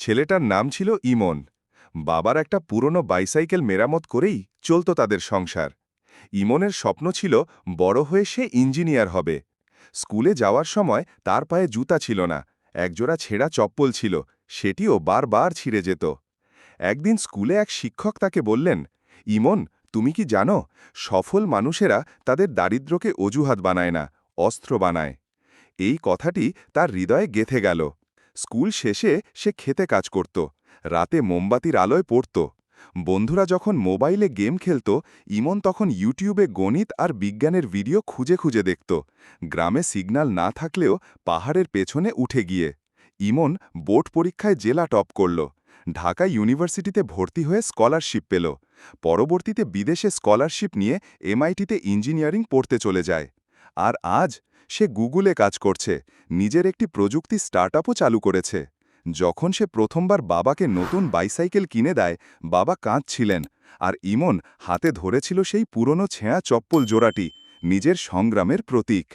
ছেলেটার নাম ছিল ইমন। বাবার একটা পুরনো বাইসাইকেল মেরামত করেই চলত তাদের সংসার। ইমনের স্বপ্ন ছিল বড় হয়ে সে ইঞ্জিনিয়ার হবে। স্কুলে যাওয়ার সময় তার পায়ে জুতা ছিল না, একজোড়া ছেঁড়া চপ্পল ছিল, সেটিও বারবার ছিঁড়ে যেত। একদিন স্কুলে এক শিক্ষক তাকে বললেন, ইমন, তুমি কি জানো, সফল মানুষেরা তাদের দারিদ্র্যকে অজুহাত বানায় না, অস্ত্র বানায়। এই কথাটি তার হৃদয়ে গেথে গেল। স্কুল শেষে সে খেতে কাজ করত, রাতে মোমবাতির আলোয় পড়ত। বন্ধুরা যখন মোবাইলে গেম খেলত, ইমন তখন ইউটিউবে গণিত আর বিজ্ঞানের ভিডিও খুঁজে খুঁজে দেখত। গ্রামে সিগন্যাল না থাকলেও পাহাড়ের পেছনে উঠে গিয়ে। ইমন বোর্ড পরীক্ষায় জেলা টপ করল। ঢাকা ইউনিভার্সিটিতে ভর্তি হয়ে স্কলারশিপ পেল। পরবর্তীতে বিদেশে স্কলারশিপ নিয়ে এমআইটিতে ইঞ্জিনিয়ারিং পড়তে চলে যায়। আর আজ সে গুগলে কাজ করছে, নিজের একটি প্রযুক্তি স্টার্টআপও চালু করেছে। যখন সে প্রথমবার বাবাকে নতুন বাইসাইকেল কিনে দেয়, বাবা কাঁদছিলেন, আর ইমন হাতে ধরেছিল সেই পুরনো ছেঁয়া চপ্পল জোড়াটি, নিজের সংগ্রামের প্রতীক।